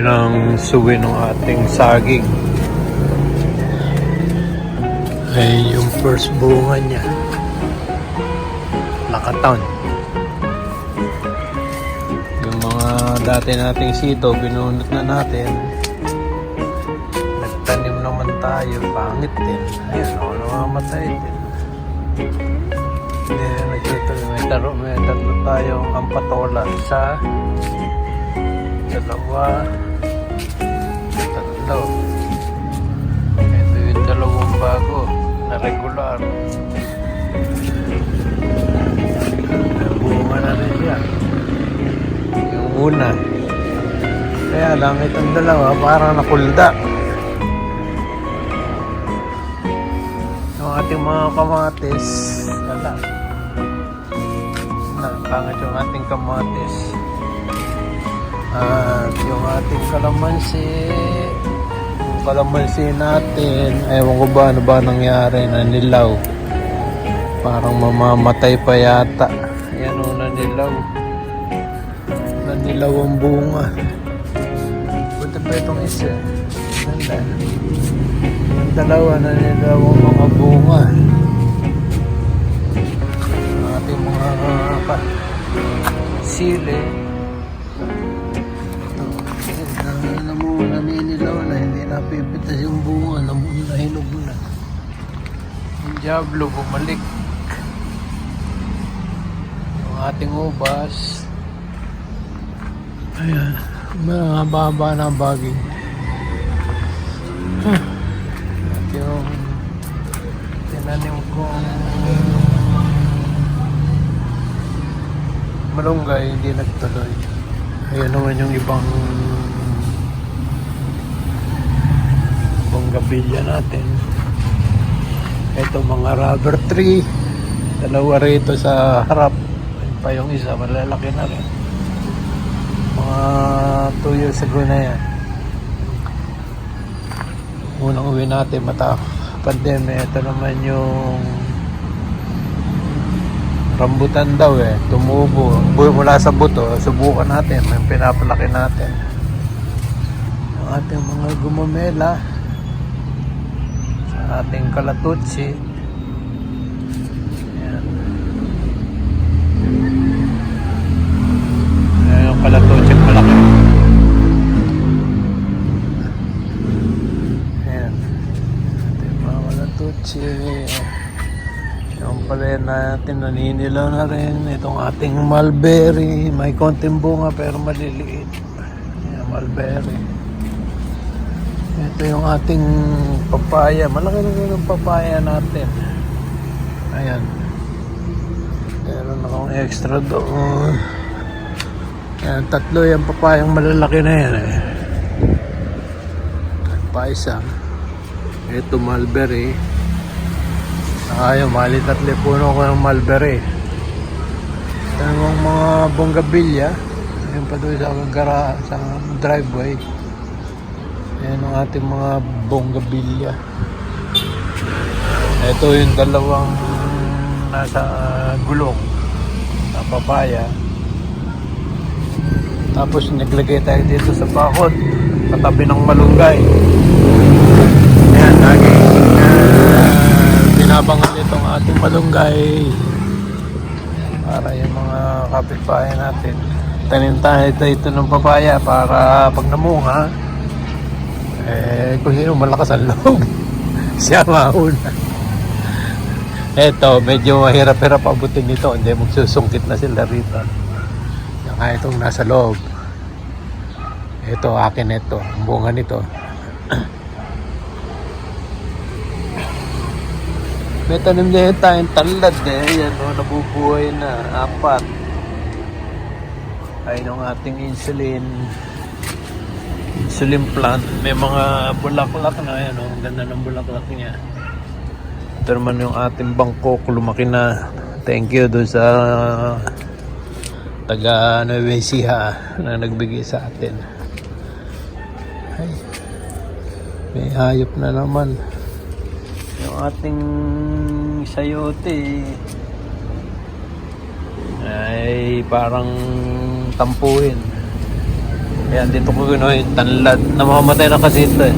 kami ng suwi ng ating saging. Ay, yung first bunga niya. Nakataon. Yung mga dati nating sito, binunot na natin. Nagtanim naman tayo, pangit din. Ayun, ako namamatay din. Na nagtutuloy. May taro, may tatlo tayong ampatola. Isa, dalawa, tatlo. Ito yung dalawang bago na regular. Bunga na rin yan. Yung una. Kaya lang itong dalawa parang nakulda. Yung ating mga kamatis, wala. Na, pangit yung ating kamatis. At yung ating kalamansi, kalamansi natin, ewan ko ba ano ba nangyari, nanilaw. Parang mamamatay pa yata. Ayan o, nanilaw. Nanilaw ang bunga. Buti pa itong isa. Ganda. Yung dalawa, nanilaw ang mga bunga. Ang ating mga uh, sili. Napipitas yung bunga, alam mo, nahinog na. Yung Diablo, bumalik. Yung ating ubas. Ayan, mahaba na ang baging. Huh. At yung tinanim kong malunggay, hindi nagtuloy. Ayan naman yung ibang bonggabilya natin. Ito mga rubber tree. Dalawa rito sa harap. Ayun pa yung isa, malalaki na rin. Mga 2 years ago na yan. Unang uwi natin mata pandemya. Ito naman yung rambutan daw eh. Tumubo. Bu- Mula sa buto. Subukan natin. May pinapalaki natin. Ating mga gumamela ating kalatutsi. Ayan. Yung kalatutsi malaki. Ayan. Yung mga kalatutsi. Yung pala natin naninilaw na rin. Itong ating mulberry. May konting bunga pero maliliit. Ayan, mulberry. Ito yung ating papaya. Malaki na ang papaya natin. Ayan. Meron akong extra doon. Ayan, tatlo yung papayang malalaki na yan eh. Pa isa. Ito mulberry. Saka yung mali tatlo puno ko ng mulberry. Ito yung mga bonggabilya. Ayun pa doon sa gara sa driveway. Ayan ang ating mga bonggabilya. Ito yung dalawang nasa gulong na papaya. Tapos naglagay tayo dito sa bakod katabi ng malunggay. Ayan, lagi uh, binabangal itong ating malunggay para yung mga kapitbahay natin. Tanim tayo dito ng papaya para pag namunga, eh, kung sino malakas ang loob, siya mauna. Eto, medyo mahirap-hirap abutin nito. Hindi, magsusungkit na sila rito. Yung nga itong nasa loob. Ito, akin ito. Ang bunga nito. May tanim din tayong talad eh. Yan o, nabubuhay na. Apat. Ayun ang ating insulin insulin plant. May mga bulaklak na yan. Oh. Ang ganda ng bulaklak niya. Ito naman yung ating bangkok. Lumaki na. Thank you doon sa taga Nueva Ecija na nagbigay sa atin. Ay, may hayop na naman. Yung ating sayote ay parang tampuhin. Ayan, dito ko gano'n yung tanlad. Namamatay na kasi ito eh.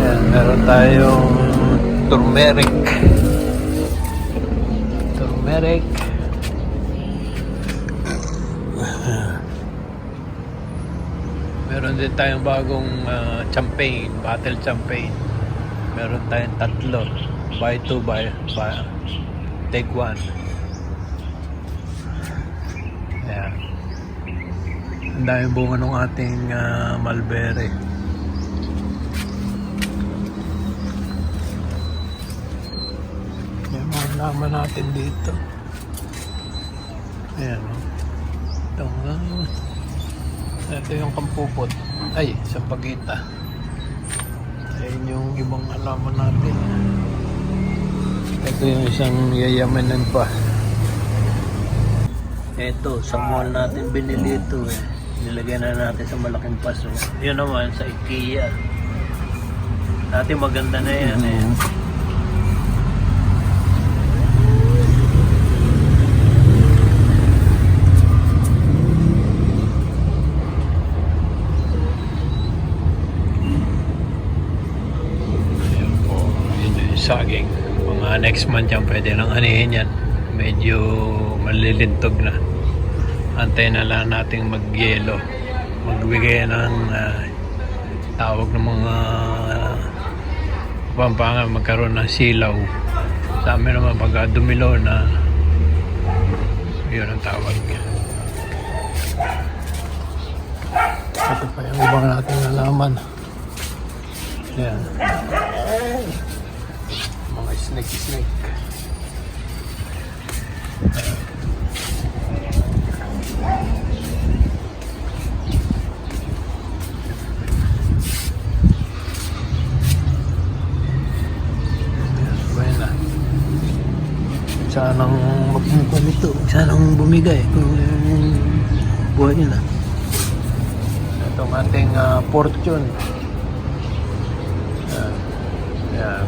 Ayan, meron tayong turmeric. Turmeric. Meron din tayong bagong ah, champagne, bottle champagne. Meron tayong tatlo. Buy two, buy, buy take one. Ayan. Ang daming bunga ng ating ah, mulberry. Yan mga laman natin dito. Ayan o. Ito nga. Ito yung kampupot. Ay, sa pagita. Ayan yung ibang alaman natin. Ito yung isang yayamanan pa. Ito, sa mall natin binili ito eh. Nilagyan na natin sa malaking paso. Yun naman, sa IKEA. Dati maganda na yan eh. Ayan po, yun yung saging. Mga next month yan, pwede nang anihin yan. Medyo malilintog na. Antay na lang nating mag-yelo. Magbigay ng ah, tawag ng mga uh, pampangan magkaroon ng silaw. Sa amin naman pag dumilaw na yun ang tawag. Ito pa yung ibang nating nalaman. Yan. Mga snake snake. Sanang magmukha nito. Sanang bumigay kung yung buhay nila. Ito ang ating ah, fortune. Yan. Yan.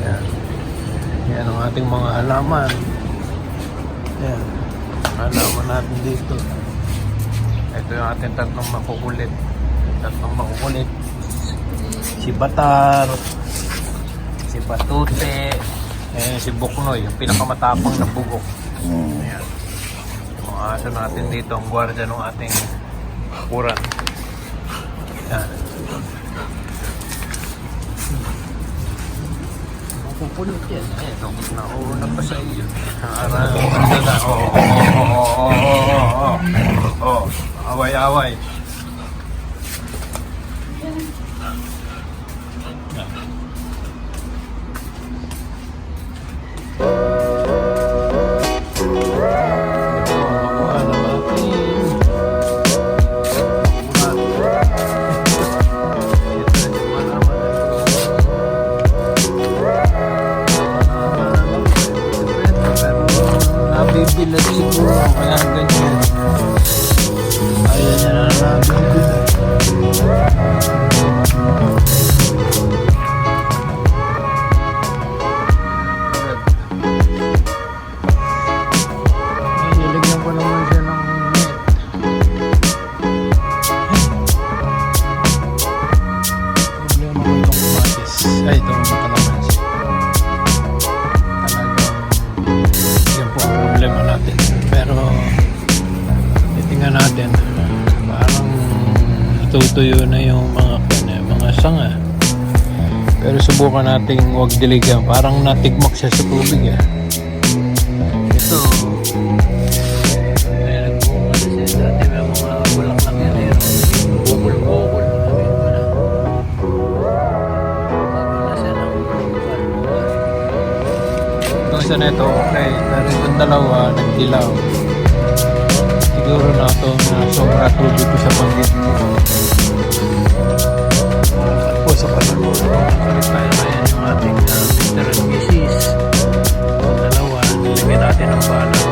Yan. Yan ang ating mga halaman. Yan. Natin dito. Ito yung ating tatlong makukulit. Tatlong makukulit. Si Batar. Si Batute. Eh, si Buknoy. Yung pinakamatapang na bugok. Ayan. Yung aso natin dito. Ang gwardiya ng ating kuran. Yan. Mapupulot yan. Eh, nauna pa sa iyo. Oo, oo, oo, oo, oo, oo, oo. Away, away. Nabibilad siguro kaya ganyan. Yan na nabibilad. Ay, nilagyan ko naman natutuyo na yung mga kanya, mga sanga. Pero subukan nating huwag diligan. Parang natigmak siya sa tubig eh. Ito. Nagbunga na siya. Dati may mga bulaklak yan eh. Itong isa na ito, okay. Pero itong dalawa, nagdilaw siguro na ito na sobra tubig ko sa panggit po sa panagod Ayan yung ating uh, Mr. and Mrs. Dalawa, nilagyan natin ang bala